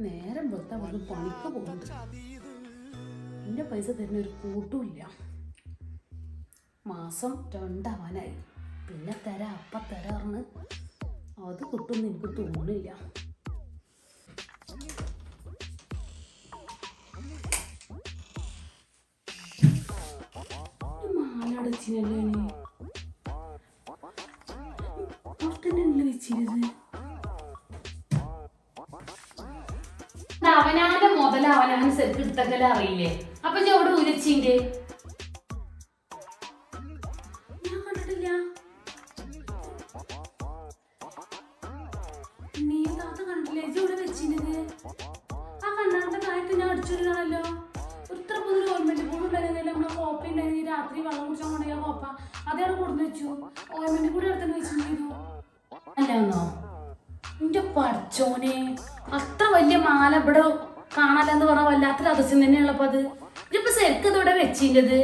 നേരം വെറുതെ വന്ന് പണിക്ക് പോകുന്നുണ്ട് എന്റെ പൈസ തരുന്ന ഒരു കൂട്ടുമില്ല മാസം രണ്ടാവാനായി. പിന്നെ തരാ അപ്പ തരാറിന് അത് കിട്ടുമെന്ന് എനിക്ക് തോന്നുന്നില്ല. മാലടച്ചിനല്ലേ പുറത്തന്നെ വെച്ചിരുന്നത് അവനാന്റെ മുതൽ അവനാൻ സെറ്റ് എടുത്തക്കല അറിയില്ലേ? അപ്പൊ ഇജ്ജ് എവിടെ ഉരച്ചിന്റെ ഞാൻ നീ താത്ത കണ്ടില്ലേ ഇജ്ജ് എവിടെ വെച്ചിരുന്നത് ഞാൻ അടിച്ചിരുന്നാണല്ലോ ഇത്ര പുതിയ ഓർമ്മന്റ് കൂടുണ്ടായിരുന്നില്ല നമ്മളെ കോപ്പ ഉണ്ടായിരുന്നു രാത്രി വെള്ളം കുടിച്ചാൽ കൊണ്ടുപോയ കോപ്പ. അതേ കൊടുന്നു വെച്ചു. ഓർമ്മന്റ് കൂടി അടുത്തന്നെ വെച്ചിട്ടുണ്ടായിരുന്നു നിന്റെ പഠിച്ചോനെ അത്ര വലിയ മാല ഇവിടെ കാണാലെന്ന് പറഞ്ഞ വല്ലാത്തൊരു അതിശയം തന്നെയുള്ളപ്പോ അത്. ഇതിപ്പോ ശരിക്കും ഇതോടെ വെച്ചില്ലത്